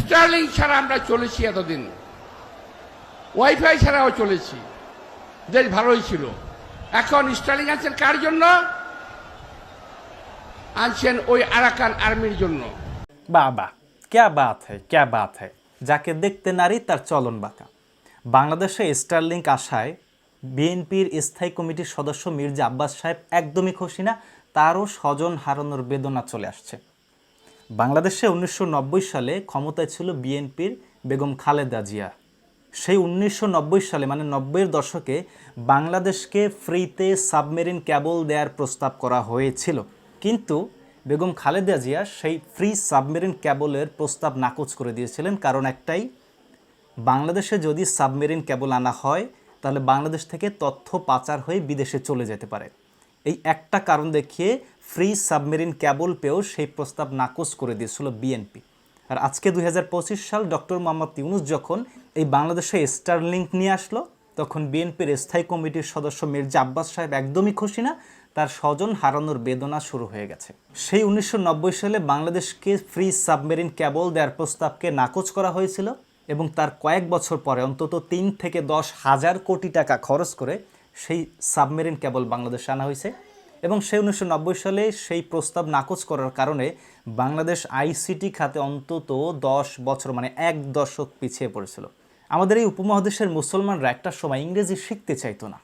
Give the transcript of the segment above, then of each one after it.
Sterling ছাড়া আমরা চলেছি এতদিন। ওয়াইফাই ছাড়াও চলেছি। দেশ ভালোই ছিল। এখন স্টার্লিং আনছেন কার জন্য? আনছেন ওই আরাকান আর্মির জন্য। বাবা, ক্যা বাত হ্যায়, ক্যা বাত হ্যায়? যাকে দেখতে নারী, তার চলন বাঁকা। বাংলাদেশে স্টারলিংক আসায় বিএনপির স্থায়ী কমিটির সদস্য মির্জা আব্বাস সাহেব একদমই খুশি না, তারও স্বজন হারানোর বেদনা চলে আসছে। বাংলাদেশে উনিশশো নব্বই সালে ক্ষমতায় ছিল বিএনপির বেগম খালেদা জিয়া। সেই উনিশশো নব্বই সালে মানে নব্বইয়ের দশকে, বাংলাদেশকে ফ্রিতে সাবমেরিন ক্যাবল দেওয়ার প্রস্তাব করা হয়েছিল। কিন্তু বেগম খালেদা জিয়া সেই ফ্রি সাবমেরিন ক্যাবলের প্রস্তাব নাকচ করে দিয়েছিলেন। কারণ একটাই, বাংলাদেশে যদি সাবমেরিন কেবল আনা হয়, তাহলে বাংলাদেশ থেকে তথ্য পাচার হয়ে বিদেশে চলে যেতে পারে। এই একটা কারণ দেখিয়ে ফ্রি সাবমেরিন ক্যাবল পেয়েও সেই প্রস্তাব নাকচ করে দিয়েছিল বিএনপি। আর আজকে দুই হাজার পঁচিশ সাল ডক্টর মোহাম্মদ ইউনুস যখন এই বাংলাদেশে স্টার স্টারলিংক নিয়ে আসলো, তখন বিএনপির স্থায়ী কমিটির সদস্য মির্জা আব্বাস সাহেব একদমই খুশি না, তার স্বজন হারানোর বেদনা শুরু হয়ে গেছে। সেই উনিশশো নব্বই সালে বাংলাদেশকে ফ্রি সাবমেরিন ক্যাবল দেওয়ার প্রস্তাবকে নাকচ করা হয়েছিল এবং তার কয়েক বছর পরে অন্তত তিন থেকে দশ হাজার কোটি টাকা খরচ করে সেই সাবমেরিন কেবল বাংলাদেশে আনা হয়েছে এবং সেই উনিশশো নব্বই সালে সেই প্রস্তাব নাকচ করার কারণে বাংলাদেশ আইসিটি খাতে অন্তত দশ বছর মানে এক দশক পিছিয়ে পড়েছিল। আমাদের এই উপমহাদেশের মুসলমানরা একটা সময় ইংরেজি শিখতে চাইতো না।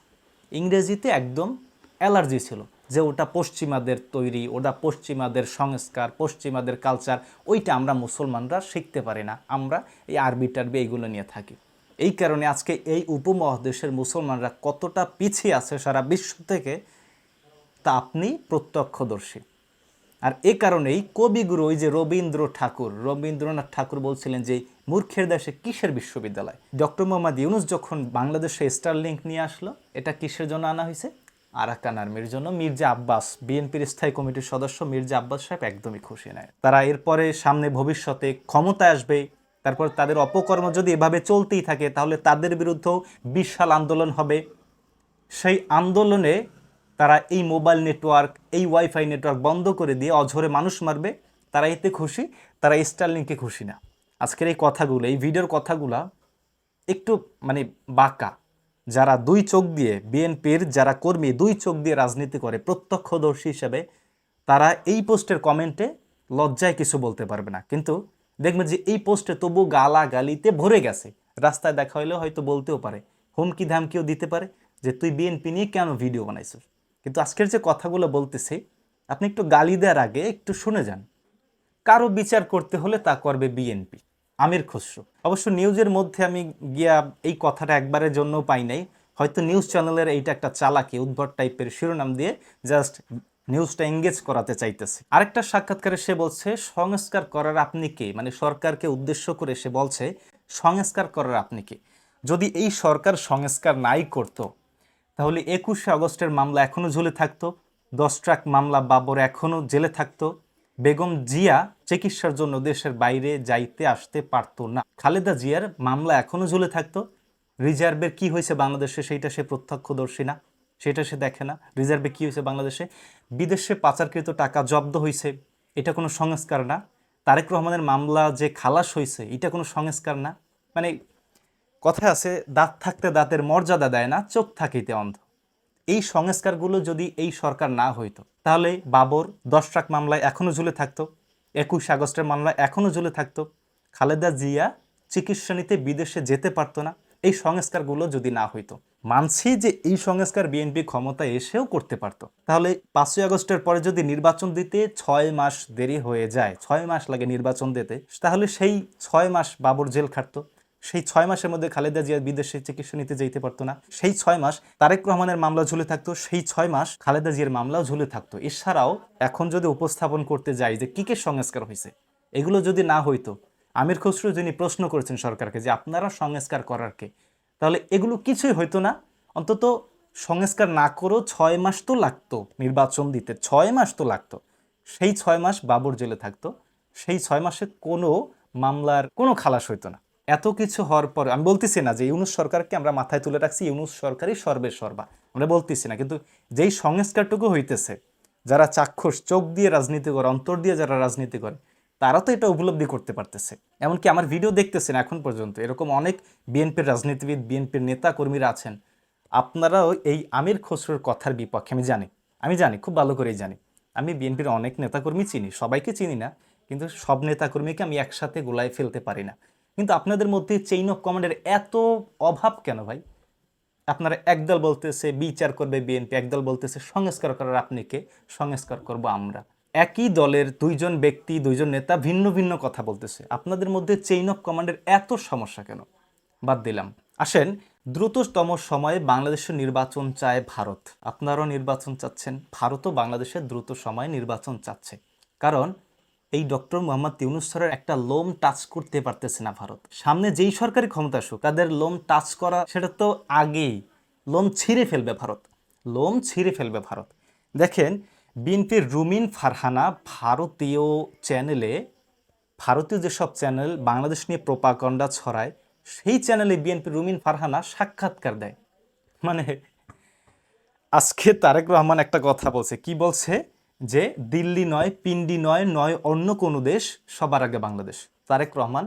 ইংরেজিতে একদম অ্যালার্জি ছিল যে ওটা পশ্চিমাদের তৈরি, ওটা পশ্চিমাদের সংস্কার, পশ্চিমাদের কালচার, ওইটা আমরা মুসলমানরা শিখতে পারি না। আমরা এই আরবি টারবি এইগুলো নিয়ে থাকি। এই কারণে আজকে এই উপমহাদেশের মুসলমানরা কতটা পিছিয়ে আছে সারা বিশ্ব থেকে, তা আপনি প্রত্যক্ষদর্শী। আর এ কারণেই কবিগুরু ওই যে রবীন্দ্র ঠাকুর, রবীন্দ্রনাথ ঠাকুর বলছিলেন যে, মূর্খের দেশে কিসের বিশ্ববিদ্যালয়? ডক্টর মোহাম্মদ ইউনুস যখন বাংলাদেশে স্টারলিংক নিয়ে আসলো, এটা কিসের জন্য আনা হয়েছে? আরাকান আর্মির জন্য। মির্জা আব্বাস, বিএনপির স্থায়ী কমিটির সদস্য মির্জা আব্বাস সাহেব একদমই খুশি নয় তারা এরপরে সামনে ভবিষ্যতে ক্ষমতায় আসবে তারপর তাদের অপকর্ম যদি এভাবে চলতেই থাকে, তাহলে তাদের বিরুদ্ধেও বিশাল আন্দোলন হবে। সেই আন্দোলনে তারা এই মোবাইল নেটওয়ার্ক, এই ওয়াইফাই নেটওয়ার্ক বন্ধ করে দিয়ে অঝরে মানুষ মারবে। তারা এতে খুশি, তারা স্টারলিংকে খুশি না। আজকের এই কথাগুলো, এই ভিডিওর কথাগুলা একটু মানে বাঁকা। যারা দুই চোখ দিয়ে, বিএনপির যারা কর্মী, দুই চোখ দিয়ে রাজনীতি করে, প্রত্যক্ষদর্শী হিসেবে, তারা এই পোস্টের কমেন্টে লজ্জায় কিছু বলতে পারবে না। কিন্তু দেখবেন যে এই পোস্টে তবু গালা গালিতে ভরে গেছে। রাস্তায় দেখা হইলেও হয়তো বলতেও পারে, হুমকি ধামকিও দিতে পারে যে তুই বিএনপি নিয়ে কেন ভিডিও বানাইছিস? কিন্তু আজকের যে কথাগুলো বলতেছি, আপনি একটু গালি দেওয়ার আগে একটু শুনে যান। কারও বিচার করতে হলে তা করবে বিএনপি, আমির খসরু। অবশ্য নিউজের মধ্যে আমি গিয়া এই কথাটা একবারের জন্য পাই নাই। হয়তো নিউজ চ্যানেলের এইটা একটা চালাকি, উদ্ভট টাইপের শিরোনাম দিয়ে জাস্ট নিউজটা এঙ্গেজ করাতে চাইতেছে। আরেকটা সাক্ষাৎকারে সে বলছে, সংস্কার করার আপনি কে? মানে সরকারকে উদ্দেশ্য করে সে বলছে, সংস্কার করার আপনি কে? যদি এই সরকার সংস্কার নাই করতো, তাহলে একুশে আগস্টের মামলা এখনও ঝুলে থাকতো, দশ ট্রাক মামলা বাবর এখনও জেলে থাকতো, বেগম জিয়া চিকিৎসার জন্য দেশের বাইরে যাইতে আসতে পারতো না। খালেদা জিয়ার মামলা এখনও ঝুলে থাকতো, রিজার্ভের কি হয়েছে বাংলাদেশে সেইটা সে প্রত্যক্ষদর্শী না। সেটা সে দেখে না। রিজার্ভে কী হয়েছে বাংলাদেশে? বিদেশে পাচারকৃত টাকা জব্দ হয়েছে, এটা কোনো সংস্কার না। তারেক রহমানের মামলা যে খালাস হয়েছে, এটা কোনো সংস্কার না। মানে কথায় আছে, দাঁত থাকতে দাঁতের মর্যাদা দেয় না, চোখ থাকিতে অন্ধ। এই সংস্কারগুলো যদি এই সরকার না হইতো, তাহলে বাবর দশ ট্রাক মামলায় এখনও ঝুলে থাকতো, একুশ আগস্টের মামলায় এখনও ঝুলে থাকতো। খালেদা জিয়া চিকিৎসা নিতে বিদেশে যেতে পারতো না, এই সংস্কারগুলো যদি না হইতো। মানছি যে এই সংস্কার বিএনপি ক্ষমতায় এসেও করতে পারতো। তাহলে পাঁচই আগস্টের পরে যদি নির্বাচন দিতে ছয় মাস দেরি হয়ে যায়, ছয় মাস লাগে নির্বাচন দিতে, তাহলে সেই ছয় মাস বাবর জেল খাটতো। সেই ছয় মাসের মধ্যে খালেদা জিয়া বিদেশে চিকিৎসা নিতে যেতে পারতো না। সেই ছয় মাস তারেক রহমানের মামলা ঝুলে থাকতো, সেই ছয় মাস খালেদা জিয়ার মামলাও ঝুলে থাকতো। এছাড়াও এখন যদি উপস্থাপন করতে যাই যে কি সংস্কার হয়েছে এগুলো যদি না হইতো, আমির খসরু যিনি প্রশ্ন করেছেন সরকারকে যে আপনারা সংস্কার করার কে তাহলে এগুলো কিছুই হইতো না। অন্তত সংস্কার না করেও ছয় মাস তো লাগতো, নির্বাচন দিতে। ছয় মাস তো লাগতো। সেই ছয় মাস বাবর জেলে থাকতো। সেই ছয় মাসে কোনো মামলার কোনো খালাস হইতো না। এত কিছু হওয়ার পর, আমি বলতেছি না যে ইউনুস সরকারকে আমরা মাথায় তুলে রাখছি, ইউনুস সরকারই সর্বে সর্বা। আমরা বলতেছি না, কিন্তু যেই সংস্কারটুকু হইতেছে, যারা চাক্ষুষ, চোখ দিয়ে রাজনীতি করে, অন্তর দিয়ে যারা রাজনীতি করে তারা তো এটা উপলব্ধি করতে পারতেছে। এমনকি আমার ভিডিও দেখতেছেন এখন পর্যন্ত। এরকম অনেক বিএনপির রাজনীতিবিদ, বিএনপির নেতা কর্মীরা আছেন। আপনারাও এই আমির খসরুর কথার বিপক্ষে, আমি জানি আমি জানি, খুব ভালো করেই জানি। আমি বিএনপির অনেক নেতাকর্মী চিনি, সবাইকে চিনি না, কিন্তু সব নেতাকর্মীকে আমি একসাথে গোলায় ফেলতে পারি না। কিন্তু আপনাদের মধ্যে চেইন অফ কমান্ডের এত অভাব কেন ভাই? আপনারা একদল বলতেছে, বিচার করবে বিএনপি, একদল বলতেছে, সংস্কার করার আপনি কে? সংস্কার করব আমরা। একই দলের দুইজন ব্যক্তি, দুইজন নেতা ভিন্ন ভিন্ন কথা বলতেছে। আপনাদের মধ্যে চেইন অফ কমান্ডের এত সমস্যা কেন? বাদ দিলাম। আসেন, দ্রুততম সময়ে বাংলাদেশের নির্বাচন চায় ভারত। আপনারাও নির্বাচন চাচ্ছেন। ভারতও বাংলাদেশের দ্রুত সময়ে নির্বাচন চাচ্ছে। কারণ, এই ডক্টর মোহাম্মদ ইউনুস স্যারের একটা লোম টাচ করতে পারতেছে না ভারত। সামনে যেই সরকারি ক্ষমতা আসুক, তাদের লোম টাচ করা সেটা তো আগেই। লোম ছিঁড়ে ফেলবে ভারত। লোম ছিঁড়ে ফেলবে ভারত। দেখেন বিএনপির রুমিন ফারহানা ভারতীয় চ্যানেলে, ভারতীয় যেসব চ্যানেল বাংলাদেশ নিয়ে প্রোপাগন্ডা ছড়ায়, সেই চ্যানেলে বিএনপি রুমিন ফারহানা সাক্ষাৎকার দেয়। মানে আজকে তারেক রহমান একটা কথা বলছে। কি বলছে? যে দিল্লি নয়, পিন্ডি নয় নয় অন্য কোনো দেশ, সবার আগে বাংলাদেশ। তারেক রহমান,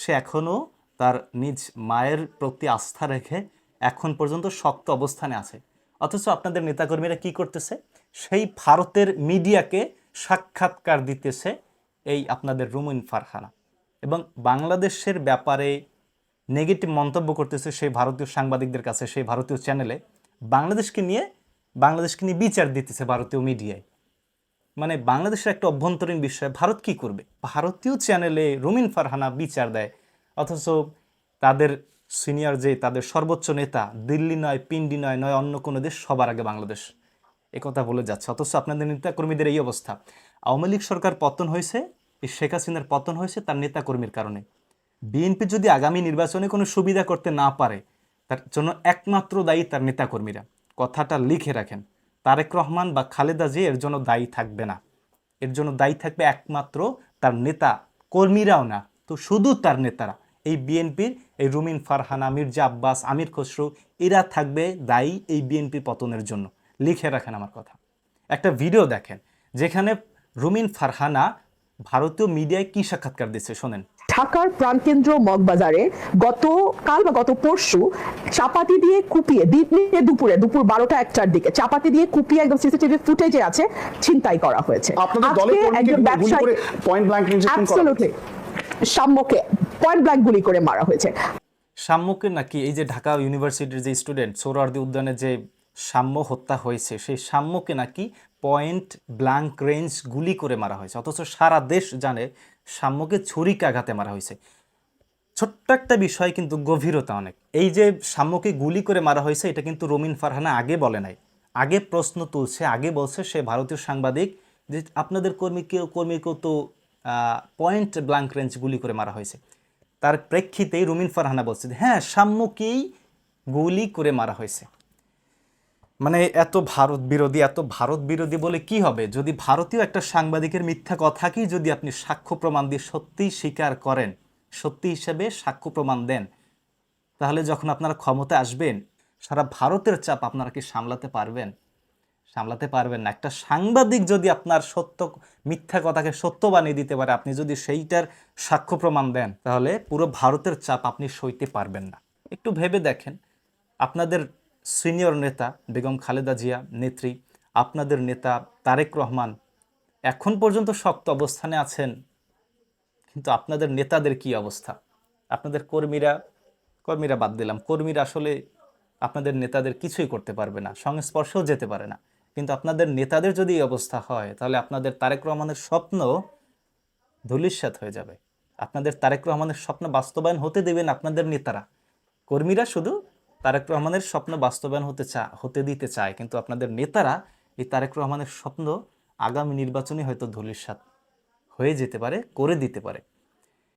সে এখনও তার নিজ মায়ের প্রতি আস্থা রেখে এখন পর্যন্ত শক্ত অবস্থানে আছে। অথচ আপনাদের নেতাকর্মীরা কি করতেছে? সেই ভারতের মিডিয়াকে সাক্ষাৎকার দিতেছে এই আপনাদের রুমিন ফারহানা। এবং বাংলাদেশের ব্যাপারে নেগেটিভ মন্তব্য করতেছে সেই ভারতীয় সাংবাদিকদের কাছে, সেই ভারতীয় চ্যানেলে। বাংলাদেশকে নিয়ে বাংলাদেশকে নিয়ে বিচার দিতেছে ভারতীয় মিডিয়ায়। মানে বাংলাদেশের একটা অভ্যন্তরীণ বিষয়, ভারত কি করবে? ভারতীয় চ্যানেলে রুমিন ফারহানা বিচার দেয়, অথচ তাদের সিনিয়র যে তাদের সর্বোচ্চ নেতা, দিল্লি নয়, পিন্ডি নয় নয় অন্য কোনো দেশ সবার আগে বাংলাদেশ। কথা বলে যাচ্ছে। অথচ আপনাদের নেতাকর্মীদের এই অবস্থা। আওয়ামী লীগ সরকার পতন হয়েছে শেখ হাসিনার পতন হয়েছে তার নেতাকর্মীর কারণে। বিএনপি যদি আগামী নির্বাচনে কোনো সুবিধা করতে না পারে, তার জন্য একমাত্র দায়ী তার নেতাকর্মীরা। কথাটা লিখে রাখেন, তারেক রহমান বা খালেদা জি এর জন্য দায়ী থাকবে না। এর জন্য দায়ী থাকবে একমাত্র তার নেতা কর্মীরাও না, তো শুধু তার নেতারা। এই বিএনপির, এই রুমিন ফারহানা মির্জা আব্বাস, আমির খসরু, এরা থাকবে দায়ী এই বিএনপির পতনের জন্য। লিখে রাখেন আমার কথা। একটা ভিডিও দেখেন যেখানে রুমিন ফারহানা ভারতীয় মিডিয়ায় কি সাক্ষাৎকার দিচ্ছে শোনেন। ঢাকার প্রাণকেন্দ্র মগবাজারে গত কাল বা গত পরশু চাপাতি দিয়ে কুপিয়ে দিনে দুপুরে দুপুর বারোটা একটার দিকে চাপাতি দিয়ে কুপিয়ে একদম সিসিটিভি ফুটেজে আছে ছিনতাই করা হয়েছে। একজন ব্যবসায়ী। সাম্যকে পয়েন্ট ব্ল্যাঙ্ক গুলি করে মারা হয়েছে। সাম্যকে নাকি এই যে ঢাকা ইউনিভার্সিটির যে স্টুডেন্ট সৌরার্দি উদ্যানে যে সাম্য হত্যা হয়েছে। সেই সাম্যকে নাকি পয়েন্ট ব্ল্যাঙ্ক রেঞ্জ গুলি করে মারা হয়েছে। অথচ সারা দেশ জানে সাম্যকে ছুরিকাঘাতে মারা হয়েছে। ছোট্ট একটা বিষয় কিন্তু গভীরতা অনেক। এই যে সাম্যকে গুলি করে মারা হয়েছে, এটা কিন্তু রমিন ফারহানা আগে বলে নাই। আগে প্রশ্ন তুলছে, আগে বলছে সে ভারতীয় সাংবাদিক যে আপনাদের কর্মীকেও কর্মীকেও তো পয়েন্ট ব্ল্যাঙ্ক রেঞ্জ গুলি করে মারা হয়েছে। তার প্রেক্ষিতেই রুমিন ফারহানা বলছে হ্যাঁ সাম্যকেই গুলি করে মারা হয়েছে। মানে এত ভারত বিরোধী, এত ভারত বিরোধী বলে কি হবে? যদি ভারতীয় একটা সাংবাদিকের মিথ্যা কথাকেই যদি আপনি সাক্ষ্য প্রমাণ দিয়ে সত্যিই স্বীকার করেন সত্যি হিসেবে সাক্ষ্য প্রমাণ দেন, তাহলে যখন আপনারা ক্ষমতা আসবেন, সারা ভারতের চাপ আপনারা কি সামলাতে পারবেন? সামলাতে পারবেন না। একটা সাংবাদিক যদি আপনার সত্য, মিথ্যা কথাকে সত্য বানিয়ে দিতে পারে, আপনি যদি সেইটার সাক্ষ্য প্রমাণ দেন, তাহলে পুরো ভারতের চাপ আপনি সইতে পারবেন না। একটু ভেবে দেখেন, আপনাদের সিনিয়র নেতা বেগম খালেদা জিয়া, নেত্রী, আপনাদের নেতা তারেক রহমান এখন পর্যন্ত শক্ত অবস্থানে আছেন, কিন্তু আপনাদের নেতাদের কি অবস্থা? আপনাদের কর্মীরা কর্মীরা বাদ দিলাম, কর্মীরা আসলে আপনাদের নেতাদের কিছুই করতে পারবে না, সংস্পর্শেও যেতে পারে না। কিন্তু আপনাদের নেতাদের যদি এই অবস্থা হয়, তাহলে আপনাদের তারেক রহমানের স্বপ্ন ধূলিসাৎ হয়ে যাবে। আপনাদের তারেক রহমানের স্বপ্ন বাস্তবায়ন হতে দেবেন আপনাদের নেতারা। কর্মীরা শুধু তারেক রহমানের স্বপ্ন বাস্তবায়ন হতে চা, হতে দিতে চায়, কিন্তু আপনাদের নেতারা এই তারেক রহমানের স্বপ্ন আগামী নির্বাচনে হয়তো ধূলিসাৎ হয়ে যেতে পারে, করে দিতে পারে।